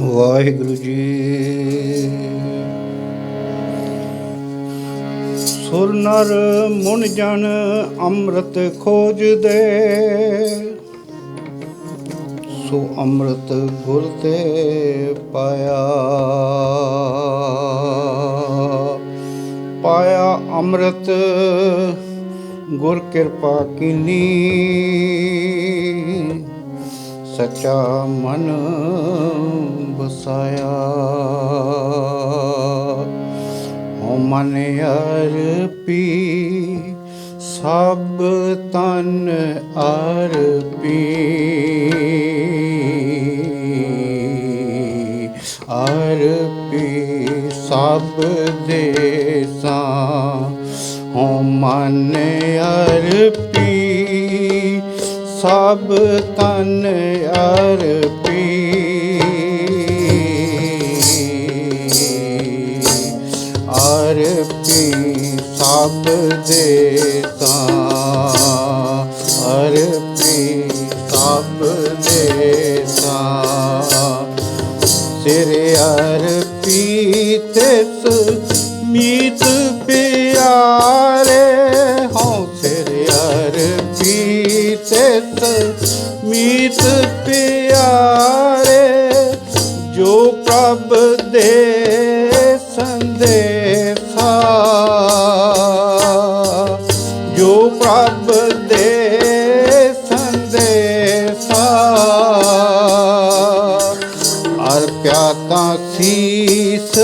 ਵਾਹਿਗੁਰੂ ਜੀ। ਸੁਰ ਨਰ ਮੁਨ ਜਨ ਅੰਮ੍ਰਿਤ ਖੋਜਦੇ। ਸੋ ਅੰਮ੍ਰਿਤ ਗੁਰ ਤੇ ਪਾਇਆ। ਪਾਇਆ ਅੰਮ੍ਰਿਤ, ਗੁਰ ਕਿਰਪਾ ਕੀਨੀ। ਸੱਚਾ ਮਨ ਬਸਾਇਆ ਓ ਮਨ ਅਰਪੀ, ਸਭ ਤਨ ਅਰਪੀ। ਅਰਪੀ ਸਭ ਦੇਸਾਂ ਓ ਮਨ ਅਰਪੀ। ਸਭ ਤਨ ਅਰਪੀ। ਅਰਪੀ ਸਭ ਦੇਤਾ ਅਰਪੀ ਸਭ ਦੇਤਾ ਸਿਰ ਅਰਪੀ ਤਿਸ ਮੀਤ ਪਿਆਰੇ ਹਉ ਸਿਰ ਅਰਪੀ ਤਿਸ ਮੀਤ ਪਿਆਰੇ, ਜੋ ਪ੍ਰਭ ਦੇ ਸੰਦੇਸਾ। ਜੋ ਪ੍ਰਭ ਦੇ ਸੰਦੇਸਾ। ਅਰਪਿਆ ਤਾਂ ਸੀਸ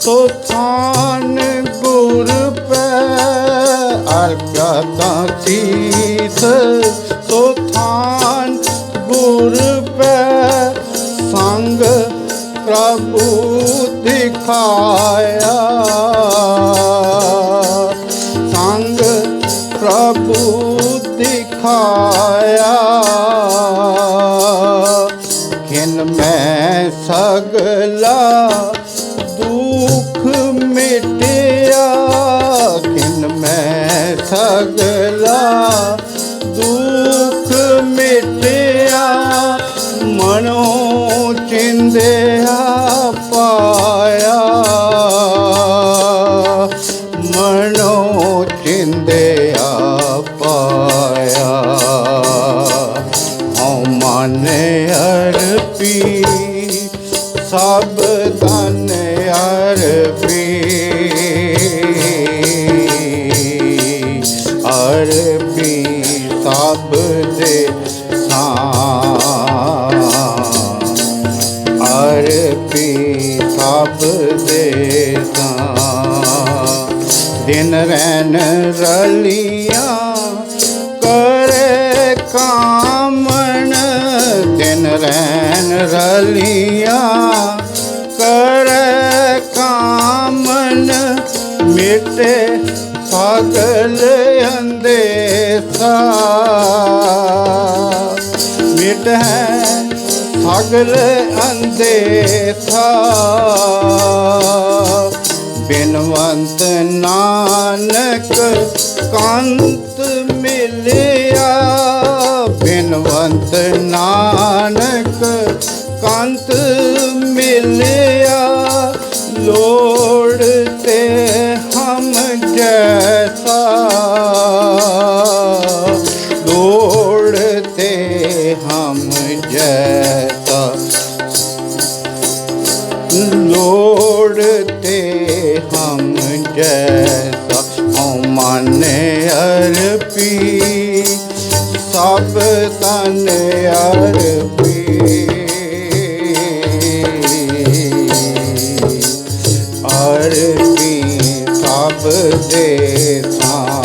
ਸੋ ਥਾਨ ਅਰਪਿਆ ਤਾਂ ਸੀਸ ਸੋ ਥਾਨ ਗੁਰ ਪੈ ਸੰਗ ਪ੍ਰਭੂ ਦਿਖਾਇਆ। ਸੰਗ ਪ੍ਰਭੂ ਦਿਖਾਇਆ। ਕਿਨ ਮੈਂ ਸਗਲਾ ਦੁੱਖ ਮਿਟਿਆ ਸਗਲਾ ਦੁੱਖ ਮਿਟਿਆ ਮਨੋ ਚਿੰਦਿਆ ਪਾਇਆ। ਮਨੋ ਚਿੰਦਿਆ ਪਾਇਆ। ਹਉ ਮਨ ਅਰਪੀ ਸਭ ਰੈਨ ਰਲੀਆਂ ਕਰੇ ਕਾਮਣ। ਦਿਨ ਰੈਨ ਰਲੀਆਂ ਕਰੇ ਕਾਮਣ। ਮਿਟੇ ਸਗਲ ਅੰਦੇਸਾ। ਮਿਟ ਹੈ ਸਗਲ ਅੰਦੇਸਾ। ਬਿਨਵੰਤ ਨਾਨਕ ਕੰਤ ਮਿਲਿਆ। ਬਿਨਵੰਤ ਨਾਨਕ ਕੰਤ ਮਿਲਿਆ। ਲੋੜ ਤੇ ਹਮ ਜੈਸਾ। ਲੋੜ ਤੇ ਹਮ ਜੈਸਾ। ਲੋੜ ਤੇ ਹਮ ਜੈਸਾ। ਹਉ ਮਨ ਅਰਪੀ, ਸਭ ਤਨ ਅਰਪੀ। ਅਰਪੀ ਸਭ ਦੇ ਥਾਂ।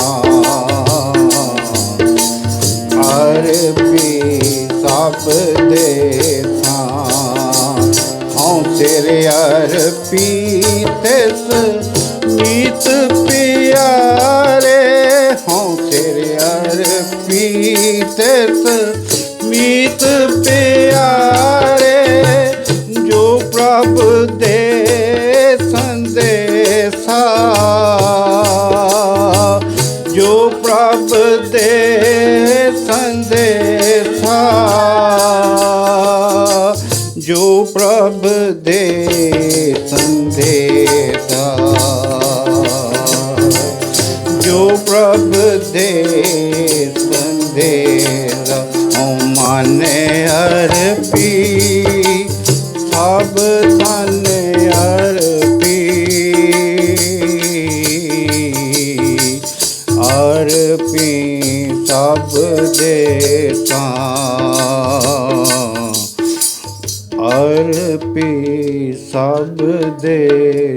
ਅਰਪੀ ਸਭ ਦੇ ਥਾਂ। ਹਉ ਸਿਰ ਅਰਪੀ, ਤਿਸ ਮੀਤ ਸੰਦੇਸਾ ਜੋ ਪ੍ਰਭ ਦੇ ਸੰਦੇਸਾ ਜੋ ਪ੍ਰਭ ਦੇ ਸੰਦੇਸਾ ਓ ਮਾਨੇ ਅਰਪੀ ਸਭ ਤਨ ਅਰਪੀ ਅਰਪੀ ਸਭ ਦੇ ਤਾਂ। ਅਰਪੀ ਸਭ ਦੇ